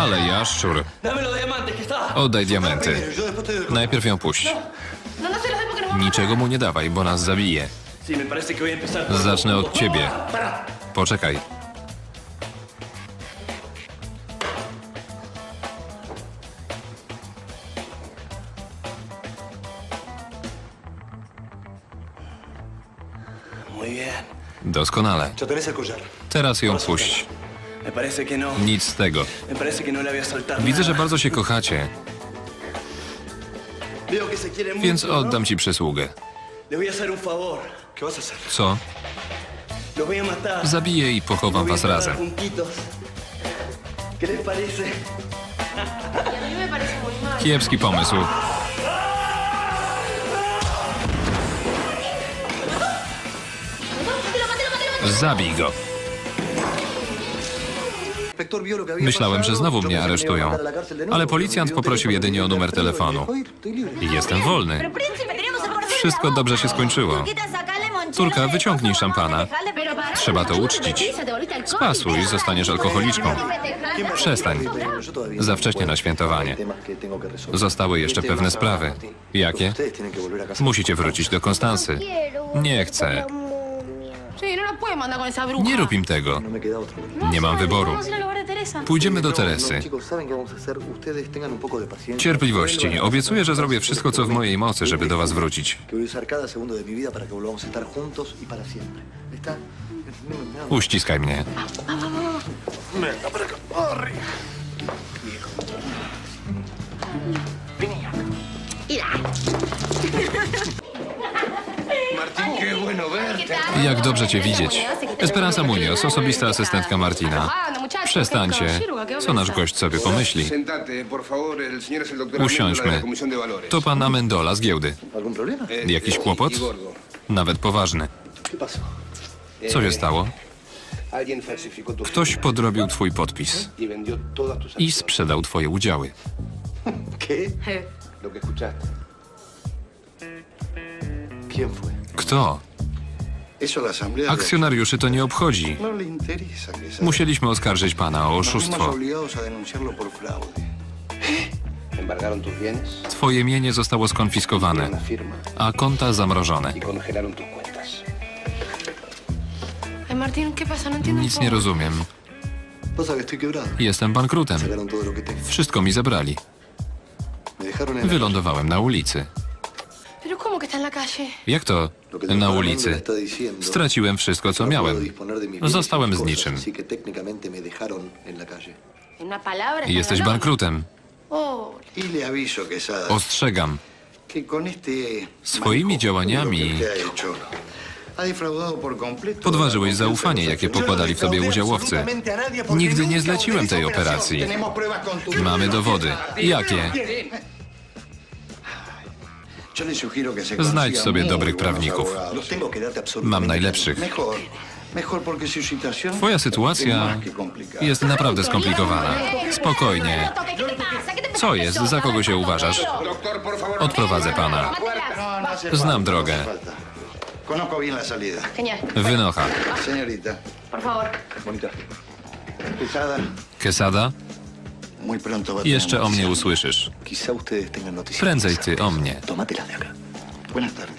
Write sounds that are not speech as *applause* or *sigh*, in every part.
Ale jaszczur. Oddaj diamenty. Najpierw ją puść. Niczego mu nie dawaj, bo nas zabije. Zacznę od ciebie. Poczekaj. Doskonale. Teraz ją puść. Nic z tego. No. Widzę, że bardzo się kochacie, więc ¿no? oddam ci przysługę. Co? Zabiję i pochowam was razem. Y. Kiepski pomysł. Zabij go. Myślałem, że znowu mnie aresztują. Ale policjant poprosił jedynie o numer telefonu. I jestem wolny. Wszystko dobrze się skończyło. De wyciągnij szampana. Trzeba to uczcić. Spasuj, zostaniesz alkoholiczką. Przestań. Za wcześnie na świętowanie. Zostały jeszcze pewne sprawy. Jakie? Musicie wrócić do Konstansy. Nie chcę. No. Nie rób im tego. Nie mam wyboru. Pójdziemy do Teresy. Cierpliwości. Obiecuję, że zrobię wszystko, co w mojej mocy, żeby do was wrócić. Que voy Jak dobrze cię widzieć. Esperanza Munoz, osobista asystentka Martina. Przestańcie. Co nasz gość sobie pomyśli? Usiądźmy. To pan Amendola z giełdy. Eh, Jakiś kłopot? Nawet poważny. Co się stało? Tu Ktoś podrobił twój podpis y i sprzedał twoje udziały. *laughs* Kto? Akcjonariuszy to nie obchodzi. Musieliśmy oskarżyć pana o oszustwo. Twoje mienie zostało skonfiskowane, a konta zamrożone. y congelaron tus cuentas. Ay, Martín, ¿qué pasa? No. Nic nie rozumiem. Jestem bankrutem. Wszystko mi zabrali. Wylądowałem na ulicy. Jak to? Na ulicy. Straciłem wszystko, co miałem. Zostałem z niczym. Jesteś bankrutem. Ostrzegam. Swoimi działaniami podważyłeś zaufanie, jakie pokładali w tobie udziałowcy. Nigdy nie zleciłem tej operacji. Mamy dowody. Jakie? Znajdź sobie dobrych prawników. darte absolutamente. Mam najlepszych. Twoja sytuacja jest naprawdę skomplikowana. Spokojnie. Co jest? Za kogo się uważasz? Odprowadzę pana. No, no Znam drogę. no. Wynocha. Quesada, Jeszcze o mnie usłyszysz. Prędzej ty o mnie. Tómatelas de acá. Buenas tardes.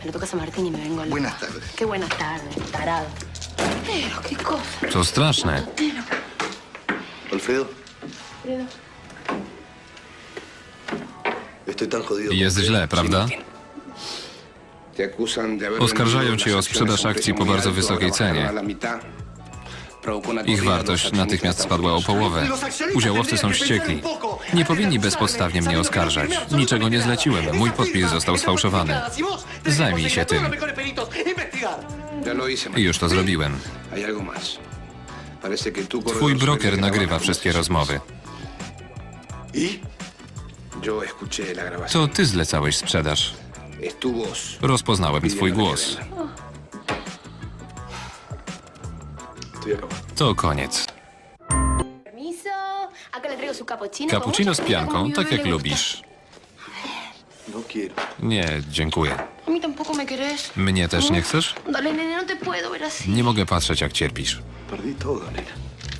Me lo tocas a Martín y me vengo a la... Buenas tardes. Qué buenas tardes, tarado. Pero, qué cosa. To straszne. Alfredo. Estoy tan jodido. Jest źle, prawda? Oskarżają cię o sprzedaż akcji po bardzo wysokiej cenie. Ich wartość natychmiast spadła o połowę. Udziałowcy są wściekli. Nie powinni bezpodstawnie mnie oskarżać. Niczego nie zleciłem. Mój podpis został sfałszowany. Zajmij się tym. Już to zrobiłem. Twój broker nagrywa wszystkie rozmowy. To ty zlecałeś sprzedaż. Rozpoznałem twój głos. To koniec. Cappuccino. Z pianką, tak jak lubisz. No. Nie, dziękuję. Mnie też nie chcesz? Dale, nene, no. Nie mogę patrzeć, jak cierpisz.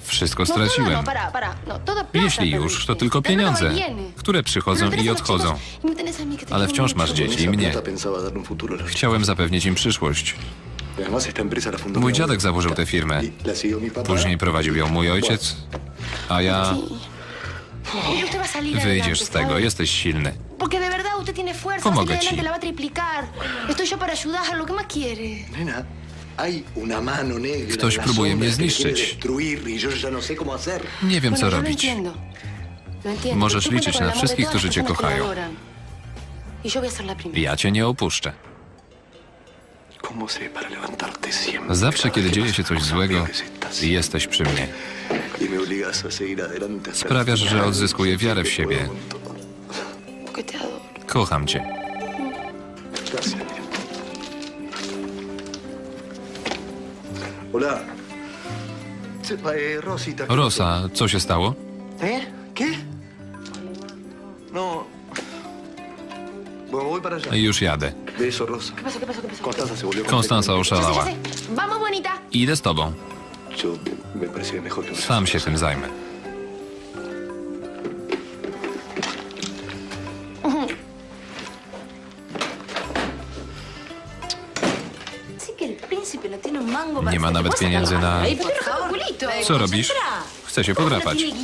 Wszystko No, straciłem. Jeśli już, to tylko pieniądze, które przychodzą i odchodzą. y Ale wciąż masz dzieci i mnie. Chciałem zapewnić im przyszłość. Mój dziadek założył tę firmę. Y. Później prowadził ją mój ojciec, a ja... Wyjdziesz z tego, jesteś silny. Pomogę ci. Ktoś próbuje mnie zniszczyć. y no. Nie wiem, co robić. Możesz liczyć na wszystkich, którzy cię kochają. Y. Ja cię nie opuszczę. Zawsze, kiedy dzieje się coś złego, jesteś przy mnie. Y Sprawiasz, że odzyskuję wiarę w siebie. Kocham cię. Eh, Rosita. ¿qué Rosa, co się stało? ¿Eh? No. Już jadę. Beso, Rosa. ¿Qué pasó? ¿Qué pasó? ¿Qué pasó? Constanza se volvió oszalała. Vamos, bonita. Idę z tobą. Yo me parece mejor que Sam się tym zajmę. No Nie ma nawet pieniędzy na... Culito. Co robisz? Chcę się podrapać. No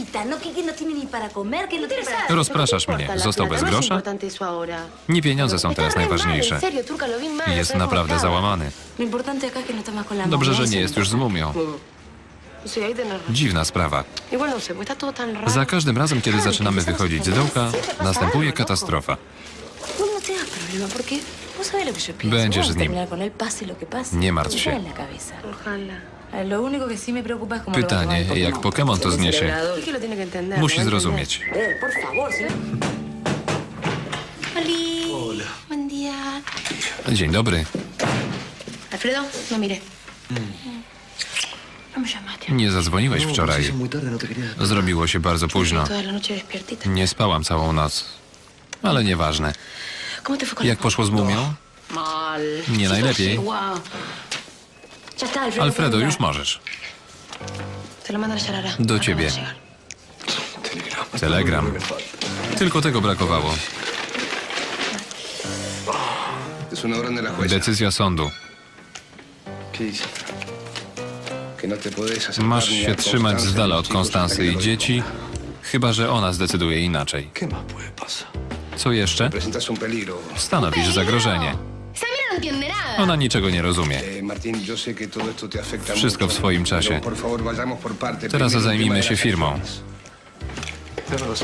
no, no. Rozpraszasz mnie. Został bez grosza? Nie pieniądze są teraz najważniejsze. Jest naprawdę załamany. Dobrze, że nie es jest już z mumią. Dziwna sprawa. Za każdym razem, kiedy zaczynamy wychodzić z dołka, następuje katastrofa. Będziesz z nim. pase. Nie martw się. Eh, Pytanie, jak Pokémon to zniesie. Musi a zrozumieć. Eh. Dzień dobry. Alfredo, no mire. No me llamaste. Nie zadzwoniłeś No, wczoraj. no. Zrobiło się bardzo późno. Toda la noche despiertita. Nie spałam całą noc. Ale nieważne. ¿Cómo te fue con Jak poszło z mumią? Mal. Nie najlepiej. Wow. Alfredo. Już możesz. Do ciebie. Telegram. Tylko tego brakowało. Decyzja sądu. Masz się trzymać z dala od Konstansy que i dzieci, chyba że ona zdecyduje inaczej. Co jeszcze? Stanowisz zagrożenie. Ona niczego nie rozumie. Wszystko w swoim czasie. Teraz el zajmijmy się firmą.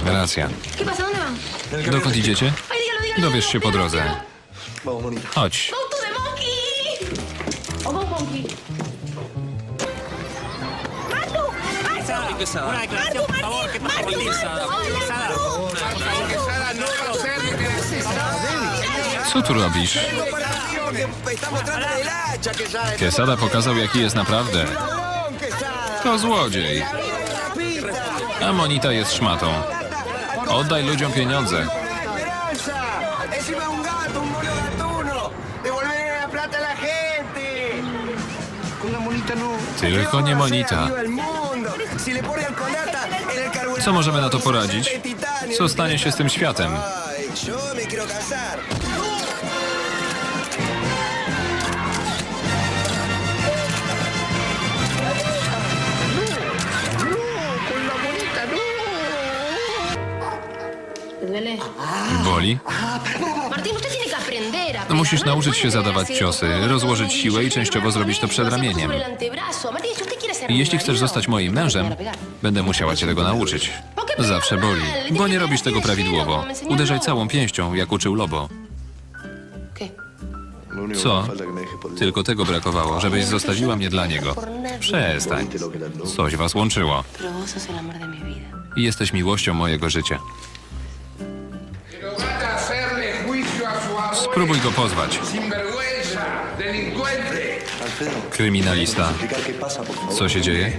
Racja. Dokąd idziecie? Dowiesz się po drodze. Chodź. Co tu robisz? Quesada pokazał, jaki jest naprawdę. To złodziej. A Monita jest szmatą. Oddaj ludziom pieniądze. Tylko nie Monita. Co możemy na to poradzić? Co stanie się z tym światem? Boli? No musisz nauczyć się zadawać ciosy, rozłożyć siłę i częściowo zrobić to przed ramieniem. jeśli chcesz zostać moim mężem, będę musiała cię tego nauczyć. Zawsze boli, bo nie robisz tego prawidłowo. Uderzaj całą pięścią, jak uczył Lobo. Co? Tylko tego brakowało, żebyś zostawiła mnie dla niego. Przestań. Coś was łączyło. Jesteś miłością mojego życia. Spróbuj go pozwać. Kryminalista. Co się dzieje?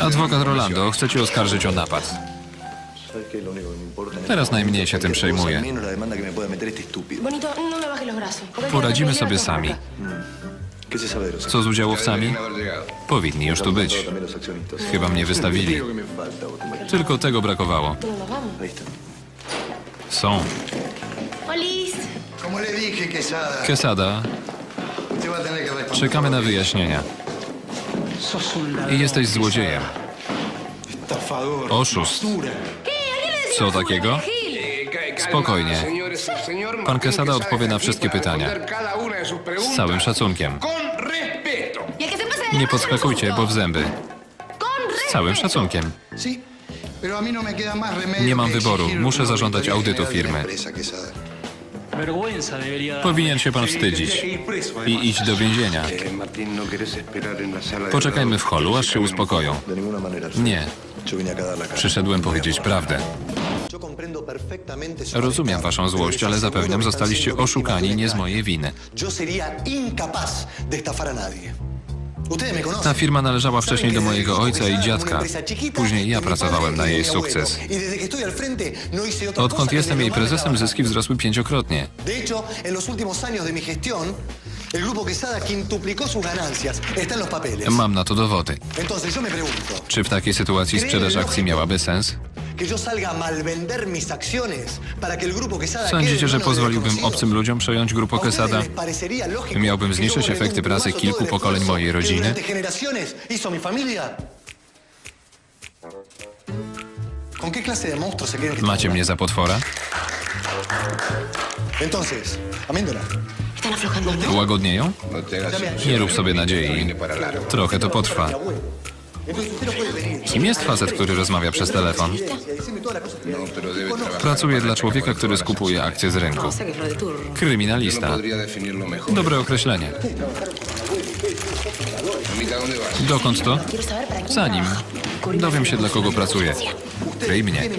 Adwokat Rolando chce cię oskarżyć o napad. Teraz najmniej się tym przejmuję. No Poradzimy a sobie sami. acá. ¿Qué se sabe de los Co z udziałowcami? Powinni już tu być. Chyba mnie wystawili. Tylko tego brakowało. Está. Są. Quesada, czekamy na wyjaśnienia. I jesteś złodziejem. Oszust. Co takiego? Spokojnie. Pan Quesada odpowie na wszystkie pytania. Z całym szacunkiem. Nie podskakujcie, bo w zęby. Z całym szacunkiem. No Nie mam wyboru. Muszę zażądać audytu firmy. Powinien się pan wstydzić. I iść do więzienia. Poczekajmy w holu, aż się uspokoją. Nie. Przyszedłem powiedzieć prawdę. Rozumiem waszą złość, ale zapewniam, zostaliście oszukani nie z mojej winy. Yo sería incapaz de estafar a nadie. Ta firma należała wcześniej do mojego ojca i dziadka. Później ja pracowałem na jej sukces. Odkąd jestem jej prezesem, zyski wzrosły pięciokrotnie. Mam na to dowody. Czy w takiej sytuacji sprzedaż akcji miałaby sens? Que yo salga a malvender mis acciones para que el grupo Quesada Sądzicie, że pozwoliłbym obcym ludziom przejąć grupę ¿A ustedes Quesada? Miałbym zniszczyć efekty pracy kilku pokoleń mojej rodziny? Macie mnie za potwora? Entonces, aflojando, ¿no? Łagodnieją? Nie rób sobie nadziei. Trochę to potrwa. Kim jest facet, który rozmawia przez telefon? Pracuje dla człowieka, który skupuje akcje z rynku. Kryminalista. Dobre określenie. Dokąd to? Quiero saber para quién Za nim. trabaja. Dowiem się, dla kogo pracuje. Kryj mnie.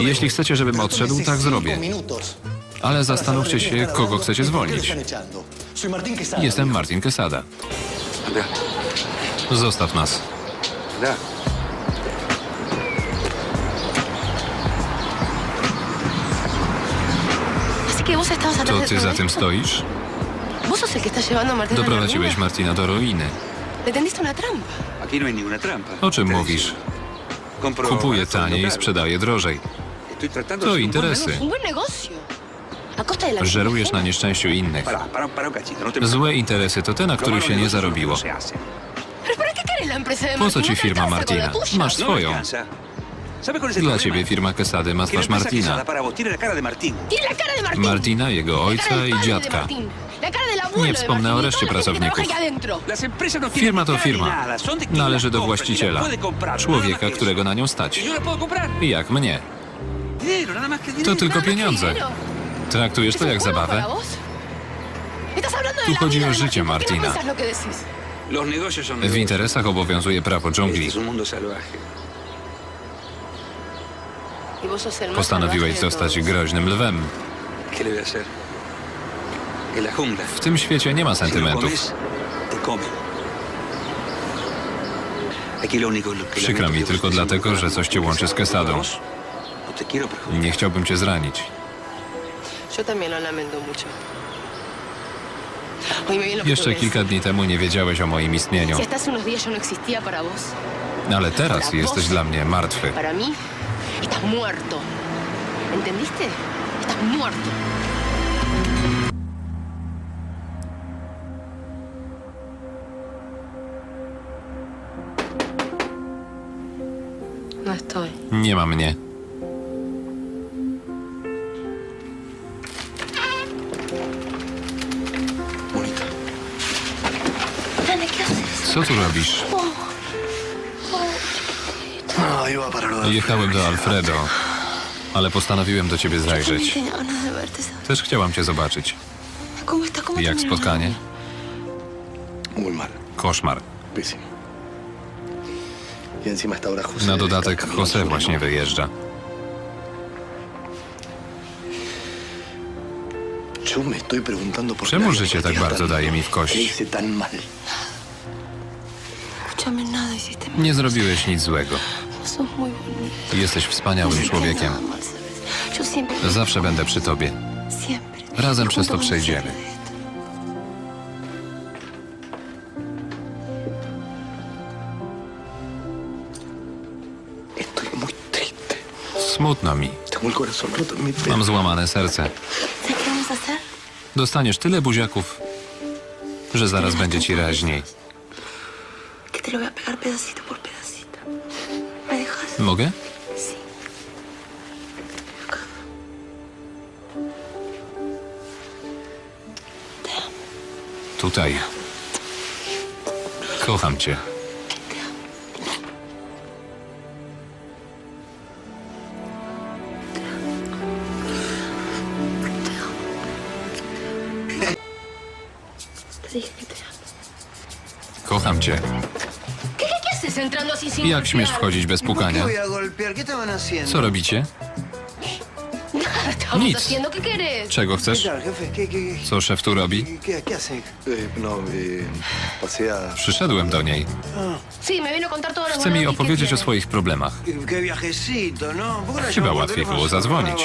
Jeśli chcecie, żebym odszedł, tak zrobię. Ale zastanówcie się, kogo chcecie hablando. ¿Por qué zwolnić. Jestem Martin Quesada. Zostaw nas. Atrás To ty za tym stoisz? Doprowadziłeś. Martina do ruiny. O czym mówisz? Kupuję taniej i claro. sprzedaję drożej. To interesy. Żerujesz na nieszczęściu innych. No Złe interesy to te, na których się nie zarobiło. Po co ci ¿No te firma Martina? Masz No swoją. alcanza. ¿Sabe cuál es el Dla ciebie firma Quesady ma twarz Martina. Martina, jego ojca i dziadka. Nie wspomnę o y reszcie pracowników. no Firma to firma. Należy do właściciela. Człowieka, którego na nią stać. comprar. Jak mnie. To tylko pieniądze. Traktujesz ¿Es to jak zabawę? Tu chodzi o życie Martín. ¿Por qué no Martina. W interesach obowiązuje prawo dżungli. Y Postanowiłeś zostać groźnym lwem. W tym świecie nie ma sentymentów. Przykro mi tylko dlatego, że coś cię łączy z Quesadą. Vos, No. Nie chciałbym cię zranić. Yo también lo lamento mucho. Hoy me viene lo que Jeszcze kilka dni temu nie wiedziałeś o moim istnieniu. No vos, Ale teraz jesteś dla mnie martwy. muerto. No. Nie ma mnie. Co tu robisz? Jechałem do Alfredo, ale postanowiłem do ciebie zajrzeć. Też chciałam cię zobaczyć. ¿Cómo está? ¿Cómo Jak spotkanie? Koszmar. Na dodatek Jose właśnie wyjeżdża. Czemu życie tak bardzo daje mi w ¿Qué kość? Nie zrobiłeś nic złego. Jesteś wspaniałym człowiekiem. Zawsze będę przy tobie. Razem przez to przejdziemy. Smutno mi. Mam złamane serce. Dostaniesz tyle buziaków, że zaraz będzie ci raźniej. Que te lo voy a pegar pedacito por pedacito. ¿Me dejas? Mogę? Sí. Tutaj. Kocham cię. Te dije que te amo. Kocham cię. Jak śmiesz wchodzić bez ¿Por qué pukania? Co robicie? Nic. Czego ¿Qué chcesz? Co szef tu robi? no, a... Przyszedłem do niej. Sí, me vino a contar todo lo Chce mi opowiedzieć o swoich problemach. ¿no? ¿Por qué la Chyba łatwiej było zadzwonić.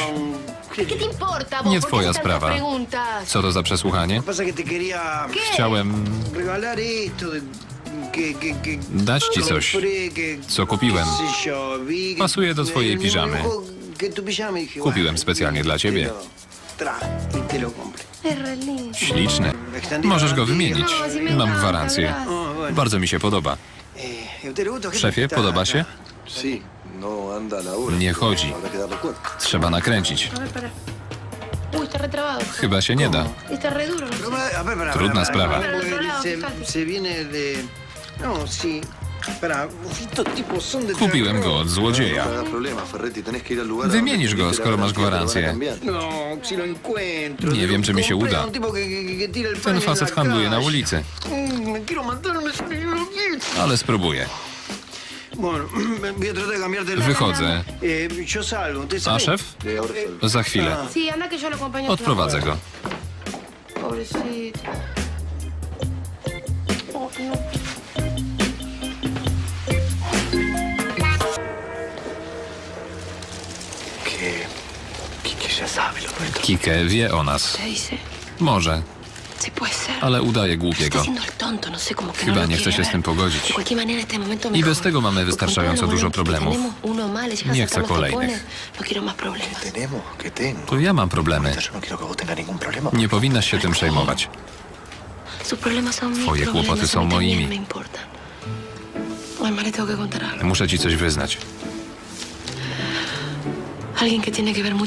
¿Qué te importa vos? Nie ¿Por qué twoja sprawa. Co to za przesłuchanie? Chciałem Dać ci coś, co kupiłem. Pasuje do twojej piżamy. Kupiłem specjalnie dla ciebie. Śliczny. Możesz go wymienić. Mam gwarancję. Bardzo mi się podoba. Eh, ¿a usted le gusta? ¿Qué Szefie, podoba się? No. Nie chodzi. Trzeba nakręcić. Chyba się nie da. Pará, Trudna sprawa. No. Kupiłem go od złodzieja. No Wymienisz go, skoro masz gwarancję. No. Nie wiem, czy mi się uda. Ten facet handluje na ulicy, Mm, ale spróbuję. *clears throat* Wychodzę. ¿usted A szef? Za chwilę. Sí, anda que yo lo acompaño. a Odprowadzę go. Kike wie o nas. Może. Ale udaje głupiego. no Chyba no nie chce się z tym pogodzić. I bez tego mamy wystarczająco dużo problemów. Nie chcę kolejnych. No tengo. To ja mam problemy. Nie powinnaś się tym przejmować. Twoje kłopoty są moimi. Muszę ci coś wyznać.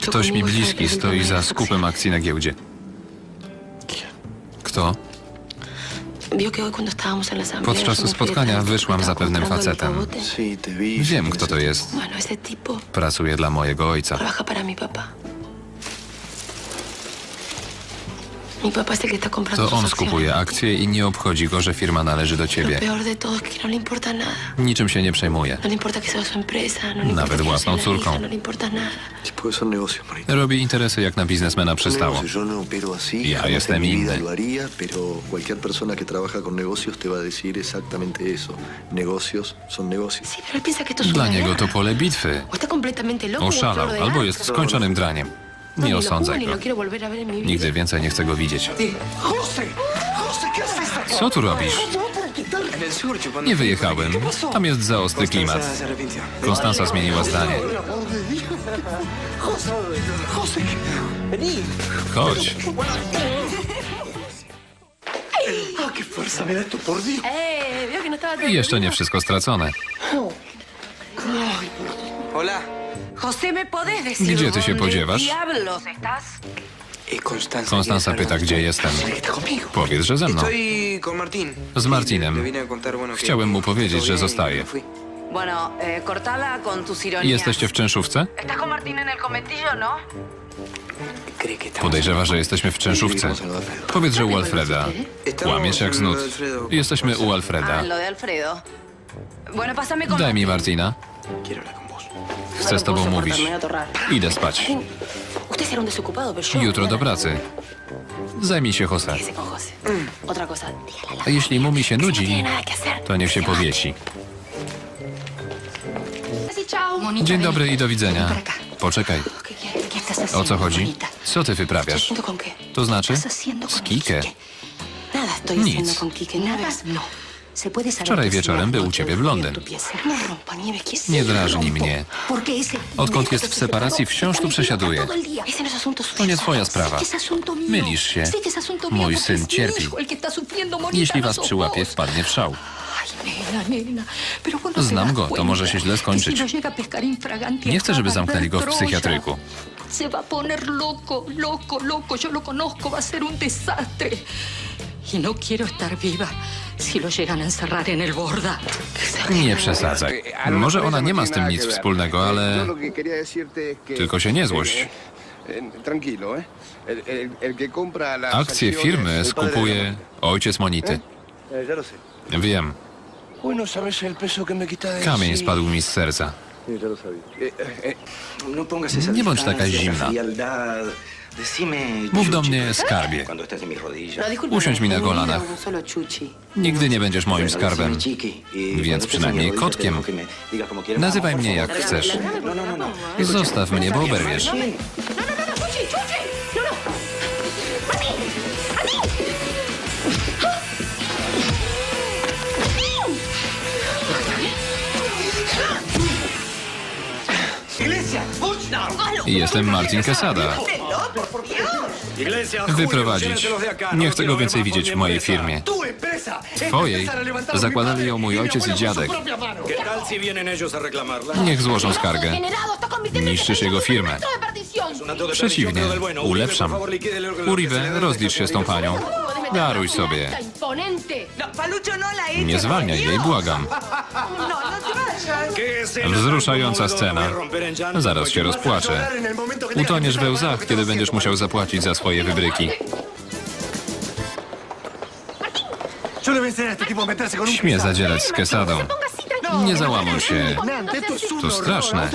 Ktoś mi bliski stoi za skupem akcji na giełdzie. Asamblea... Podczas spotkania wyszłam za pewnym facetem. Wiem, kto to jest. Pracuje dla mojego ojca. To on skupuje akcje i nie obchodzi go, że firma należy do ciebie. no nada. Niczym się nie przejmuje. No no Nawet własną córką. no. Robi interesy jak na biznesmena przystało. no jamás jestem inny. Dla niego to pole bitwy. Oszalał, de albo jest skończonym draniem. No, Nie juzgo, osądzaj go. vida. Nigdy więcej nie chcę go widzieć. Co tu robisz? Nie wyjechałem. Tam jest za ostry klimat. Konstanza zmieniła zdanie. Chodź. No I jeszcze nie wszystko stracone. Hola. José, ¿me podés decir Gdzie ty się dónde podziewasz? diablos estás? Konstanza pyta, gdzie jestem. Powiedz, że ze mną. Z Martinem. Que- Chciałem mu powiedzieć, że bien y eh. Jesteście w czynszówce? ¿Estás con Martín en el cometillo, no? Podejrzewa, że jesteśmy w czynszówce. Powiedz, że u Alfreda. Łamiesz jak znud. Jesteśmy u Ah, Alfreda. con Daj mi. Martina. Chcę z tobą mówić. Idę spać. Jutro do pracy. Zajmij się Jose. Dígale a jeśli Mumi się que no nudzi, to niech się powiesi. Dzień dobry i do widzenia. Poczekaj. ¿Qué quieres? ¿Qué estás haciendo, O co chodzi? Co ty wyprawiasz? To znaczy? ¿Qué estás haciendo Z estoy Nic. No. Wczoraj wieczorem był u ciebie w Londyn. Nie drażnij mnie. Odkąd jest w separacji, wciąż tu przesiaduje. To nie twoja sprawa. Mylisz się. Mój syn cierpi. Jeśli was przyłapie, wpadnie w szał. Znam go, to może się źle skończyć. Nie chcę, żeby zamknęli go w psychiatryku. Se va a poner loco, loco, loco. Yo lo conozco, va a ser un desastre. Y no quiero estar viva si lo llegan a encerrar en el borda. Nie przesadzaj. Może ona nie ma z tym nic wspólnego, ale Lo que quería decirte es que... tylko się nie złość. Eh, ¿eh? El, el, el que compra las Akcje firmy skupuje ojciec Monity. Eh. Wiem, no kamień spadł mi z serca. Sabía. Eh, eh, No Nie bądź taka zimna. Mów do mnie skarbie. No. Usiądź mi na kolanach. Solo Chuchi. Nigdy nie będziesz moim skarbem. Y Więc przynajmniej kotkiem. Nazywaj mnie jak chcesz. No, no, no, no. Zostaw mnie, bo oberwiesz. Jestem Martin Quesada. Wyprowadzić. Nie chcę go więcej widzieć w mojej firmie. Twojej? Zakładali ją mój ojciec i dziadek. Niech złożą skargę. Niszczysz jego firmę. Przeciwnie, ulepszam. Uribe, rozlicz się z tą panią. Daruj sobie. Nie zwalniaj jej, błagam. Wzruszająca scena. Zaraz się rozpłaczę. Utoniesz we łzach, kiedy będziesz musiał zapłacić za swoje wybryki. Śmie zadzierać z tranquilo. Nie załamuj się. To straszne.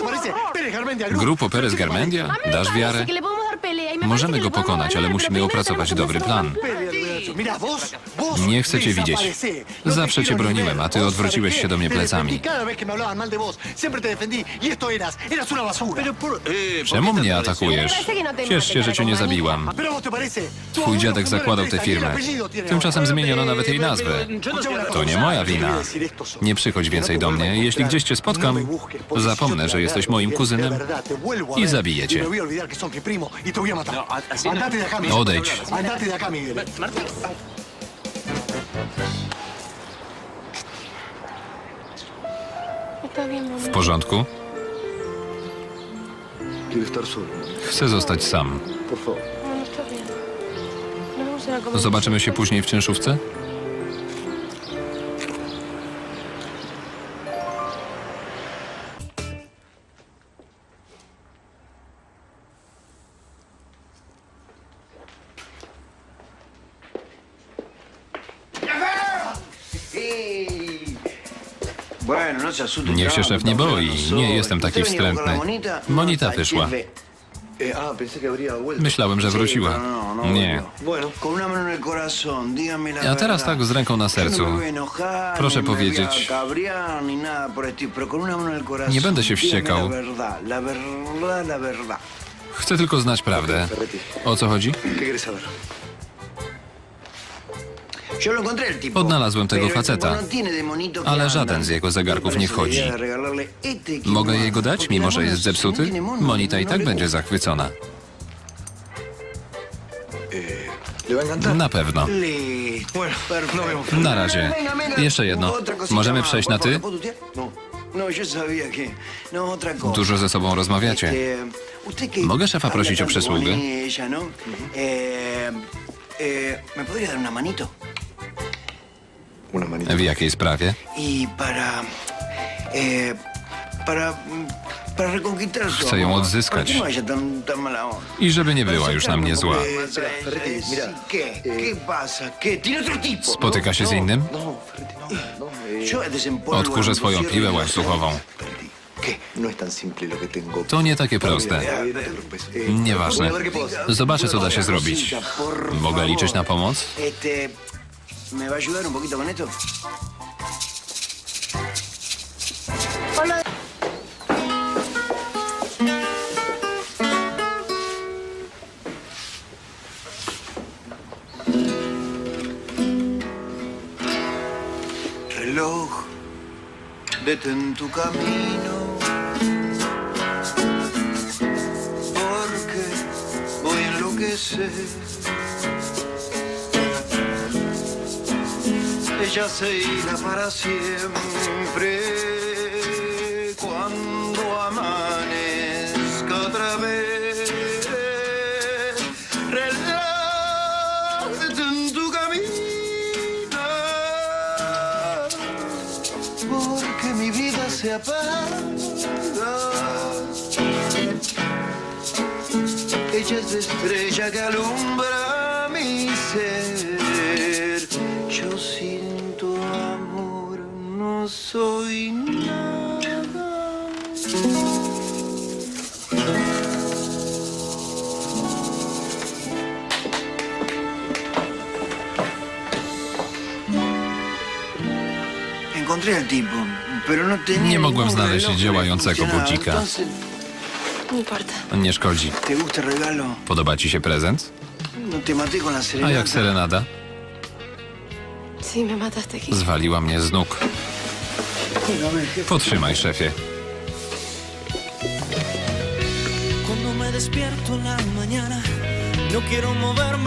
Grupo. Perez Garmendia? Dasz wiarę? Możemy go pokonać, ale musimy opracować dobry plan. Nie chcę cię widzieć. No Zawsze cię broniłem, a ty odwróciłeś ¿sabes się do mnie plecami. y basura. Czemu mnie atakujesz? Ciesz się, że cię nie zabiłam. Twój dziadek zakładał tę firmę. Tymczasem zmieniono nawet jej nazwę. Una To nie moja wina. Nie przychodź więcej do mnie. Jeśli gdzieś cię spotkam, zapomnę, że jesteś moim kuzynem i zabiję cię. Odejdź. W porządku? Chcę zostać sam. Zobaczymy się później w czynszówce? Niech się szef nie boi. Nie jestem taki wstrętny. Monita wyszła. Myślałem, że wróciła. Nie. A teraz tak z ręką na sercu. Proszę powiedzieć. Nie będę się wściekał. Chcę tylko znać prawdę. O co chodzi? Odnalazłem tego faceta. no Ale żaden z jego zegarków nie wchodzi. Mogę jej go dać, mimo że jest no zepsuty? mono, Monita i no tak będzie zachwycona. ¿Le va a encantar? Na pewno. Na razie. Jeszcze jedno. Możemy przejść na ty? No. No. No. Dużo ze sobą rozmawiacie. Mogę szefa prosić o przysługę? W jakiej sprawie? Para... Para... Para reconquistar su Chcę ją odzyskać. I żeby nie była już na mnie zła. Spotyka się z innym? Odkurzę swoją piłę łańcuchową. No. To nie takie proste. Eh, Nieważne. Zobaczę, co da się zrobić. Mogę liczyć na pomoc? ¿Me va a ayudar un poquito con esto? detén tu camino. Porque voy a enloquecer. Ella se irá para siempre cuando amanezca otra vez. Relájate en tu camino, porque mi vida se apaga. Ella es la estrella que alumbra mi ser. Nie mogłem znaleźć działającego budzika. Nie szkodzi. Podoba ci się prezent? No A jak serenada? Zwaliła mnie z nóg. Potrzymaj, szefie. Cuando me despierto en la mañana, no quiero moverme.